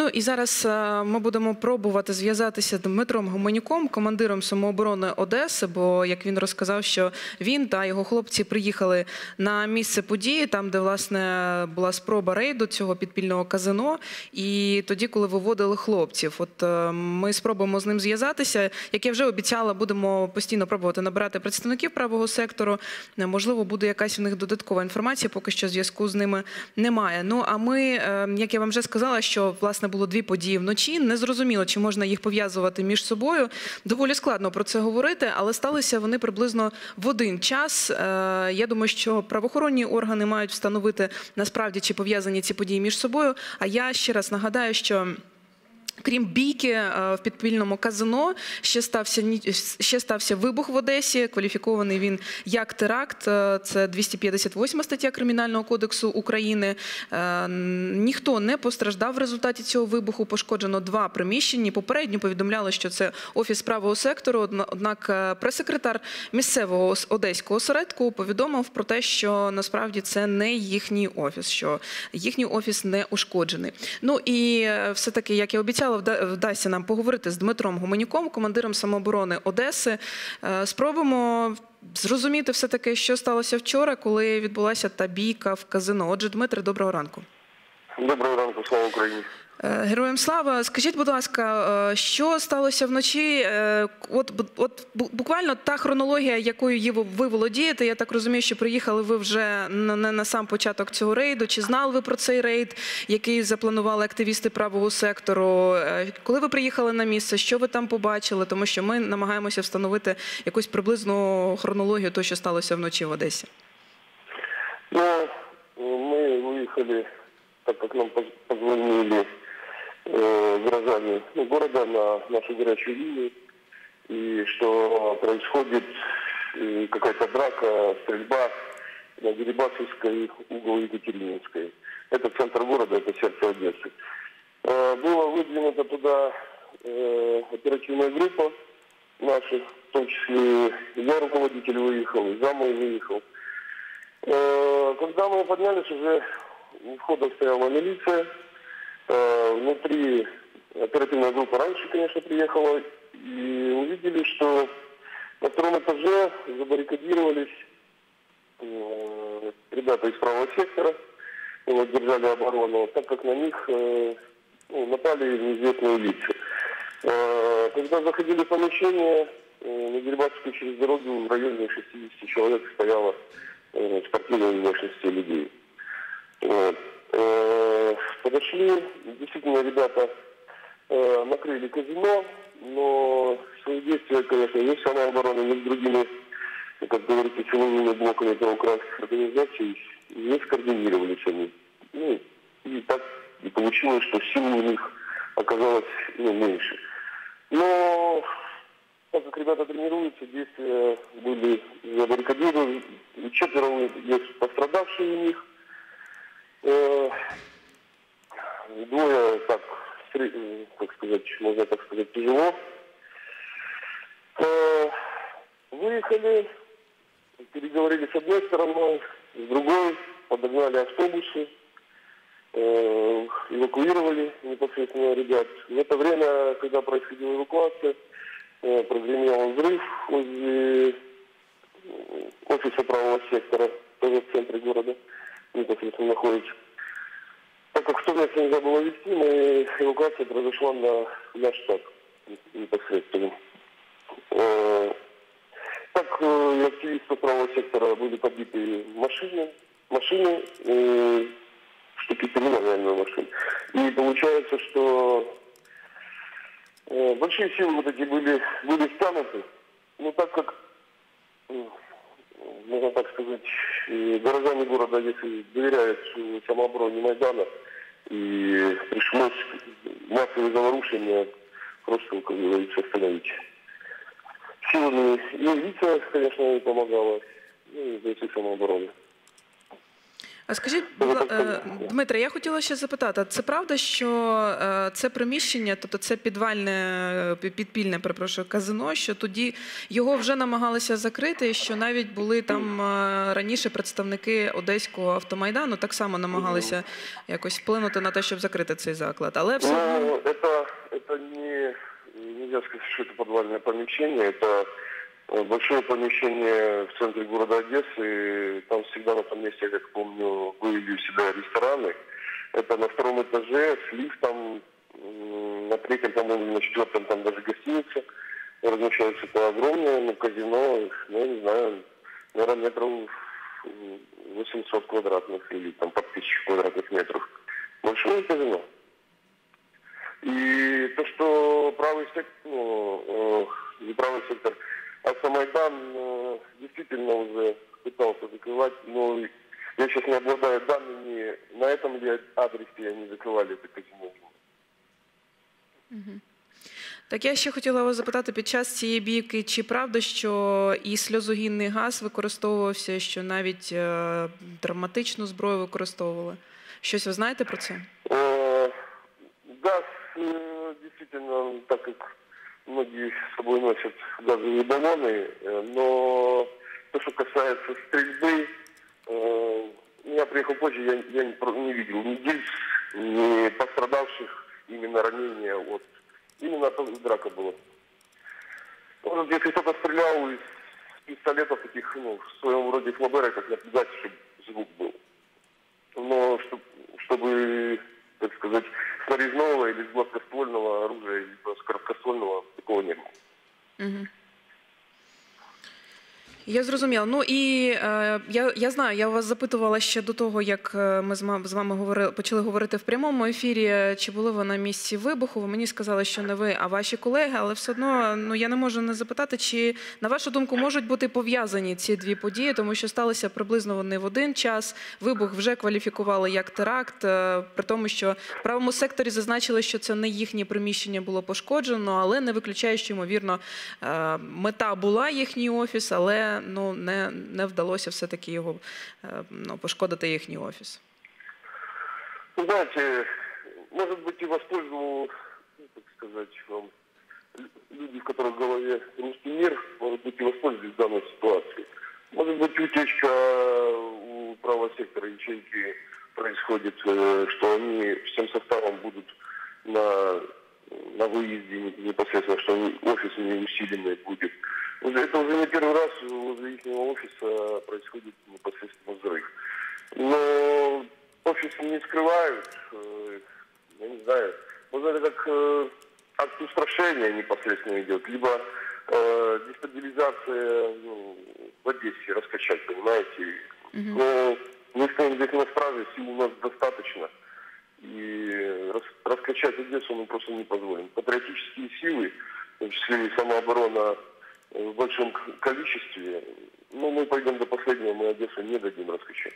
Ну і зараз е, ми будемо пробувати зв'язатися з Дмитром Гуменюком, командиром самооборони Одеси. Бо як він розказав, що він та його хлопці приїхали на місце події, там де власне була спроба рейду цього підпільного казино. І тоді, коли виводили хлопців, от е, ми спробуємо з ним зв'язатися. Як я вже обіцяла, будемо постійно пробувати набирати представників правого сектору. Е, Можливо, буде якась в них додаткова інформація. Поки що зв'язку з ними немає. Ну а ми, як я вам вже сказала, що власне було дві події вночі. Не зрозуміло, чи можна їх пов'язувати між собою. Доволі складно про це говорити, але сталися вони приблизно в один час. Е, Я думаю, що правоохоронні органи мають встановити насправді чи пов'язані ці події між собою. А я ще раз нагадаю, що. Крім бійки е, в підпільному казино, ще стався ще стався вибух в Одесі. Кваліфікований він як теракт. Е, Це 258 стаття Кримінального кодексу України. Е, Ніхто не постраждав в результаті цього вибуху. Пошкоджено два приміщення. Попередньо повідомляли, що це офіс правого сектору. Одна- Однак прес-секретар місцевого одеського осередку повідомив про те, що насправді це не їхній офіс, що їхній офіс не ушкоджений. Ну і все таки, як я обіцяла, вда- вдасться нам поговорити з Дмитром Гуменюком, командиром самооборони Одеси. Е, Спробуємо зрозуміти все таки, що сталося вчора, коли відбулася та бійка в казино. Отже, Дмитре, доброго ранку. Доброго ранку, слава Україні. Е, Героям слава, скажіть, будь ласка, е, що сталося вночі? Е, От, от буквально та хронологія, якою ви володієте. Я так розумію, що приїхали ви вже на, на, сам початок цього рейду. Чи знали ви про цей рейд, який запланували активісти правого сектору? Коли ви приїхали на місце, що ви там побачили? Тому що ми намагаємося встановити якусь приблизну хронологію того, що сталося вночі в Одесі. Ну, мы выехали, так как нам поз- позвонили э, горожане ну, города на нашу горячую линию, и что происходит какая-то драка, стрельба на Дерибасовской, угол Екатерининской. Это центр города, это сердце Одессы. Э, Была выдвинута туда э, оперативная группа наших, в том числе я руководитель выехал, и зам выехал. Э, Когда мы поднялись, уже у входа стояла милиция. Э, Внутри оперативная группа раньше, конечно, приехала. И увидели, что на втором этаже забаррикадировались э, ребята из правого сектора. Вот, держали оборону, так как на них э, ну, напали неизвестные лица. Когда заходили в помещение, на Дерибасовской через дорогу в районе 60 человек стояло спортивной внешности людей. Вот. Э, Подошли, действительно, ребята э, накрыли казино, но свои действия, конечно, ни самообороны, ни с другими, как говорится, силовыми блоками правоохранительных организаций не скоординировались они. Ну, и так и получилось, что сил у них оказалось ну, меньше. Но так как ребята тренируются, действия были забаррикадированы. Четверо есть пострадавшие у них. Э, Двое так, э, как сказать, можно так сказать, тяжело. Э, Выехали, переговорили с одной стороной, с другой, подогнали автобусы, э, эвакуировали непосредственно ребят. В это время, когда происходила эвакуация, э, прогремел взрыв возле э, офиса правого сектора, тоже в центре города, непосредственно находится. Так как место нельзя было вести, мы, эвакуация произошла на наш штаб непосредственно. Э, Так, э, и активисты правого сектора были побиты машины, машины, э, штуки три, наверное, машин. И получается, что э, большие силы вот эти были, были стянуты. Ну, так как, э, горожане города, если доверяют самообороне Майдана, и пришлось массовые заворушения просто, как говорится, остановить. Силами и милиция, конечно, и помогала, ну, и бойцы самообороны. А скажіть, будь ла- е, Дмитре, я хотіла ще запитати, це правда, що е, це приміщення, тобто це підвальне е, пі- підпільне, перепрошую, казино, що тоді його вже намагалися закрити, що навіть були там е, раніше представники одеського автомайдану, так само намагалися якось вплинути на те, щоб закрити цей заклад. Але все одно Ну, это, это не, нельзя сказать, что это подвальное помещение, это э, большое помещение в центре города Одессы. Там Это на втором этаже с лифтом, на третьем, по-моему, на четвертом там даже гостиница. Размещается это огромное, ну, казино, ну, не знаю, наверное, метров м, 800 квадратных или там под 1000 квадратных метров. Большое казино. И то, что правый сектор, ну, э, не правый сектор, а Самайдан э, действительно уже пытался закрывать, но я сейчас не обладаю данными, на этом ли адресе они закрывали это казино. Так я ще хотіла вас запитати під час цієї бійки, чи правда, що і сльозогінний газ використовувався, що навіть е, травматичну зброю використовували? Щось ви знаєте про це? Э, Газ э, действительно, так как многие с собой носят газовые баллоны, э, но то, что касается стрельбы, э, Я приехал позже, я, я не, не видел ни гильз, ни пострадавших, именно ранения от... Именно драка была. Может, если кто-то стрелял из пистолетов таких, ну, в своем роде флабера, как наблюдать, чтобы звук был. Но чтоб- чтобы, так сказать, с нарезного или с гладкоствольного оружия, либо с короткоствольного, такого не было. Угу. Я зрозуміла. Ну і е, я, я знаю, я вас запитувала ще до того, як е, ми з з вами говорили, почали говорити в прямому ефірі, чи були ви на місці вибуху. Ви мені сказали, що не ви, а ваші колеги, але все одно ну я не можу не запитати, чи на вашу думку можуть бути пов'язані ці дві події, тому що сталися приблизно вони в один час. Вибух вже кваліфікували як теракт, е, при тому, що в правому секторі зазначили, що це не їхнє приміщення було пошкоджено, але не виключає, що ймовірно е, мета була їхній офіс, але ну не, не вдалося все-таки його е, ну, пошкодити їхній офіс. Вы знаете, может быть, и воспользовал, ну, так сказать, вам, лю- люди, в которых в голове русский мир, может быть, и воспользовались данной ситуацией. Может быть, утечка у правого сектора ячейки происходит, э, что они всем составом будут на, на выезде непосредственно, что офис не усиленный будет. Это уже не первый раз возле их офиса происходит непосредственно взрыв. Но офис не скрывают, э, я не знаю, может это как э, акт устрашения непосредственно идет, либо э, дестабилизация ну, в Одессе раскачать, понимаете. Но мы стоим здесь на страже, сил у нас достаточно. И раскачать Одессу мы просто не позволим. Патриотические силы, в том числе и самооборона э, в большом количестве, ну, мы пойдем до последнего, мы Одессу не дадим раскачать.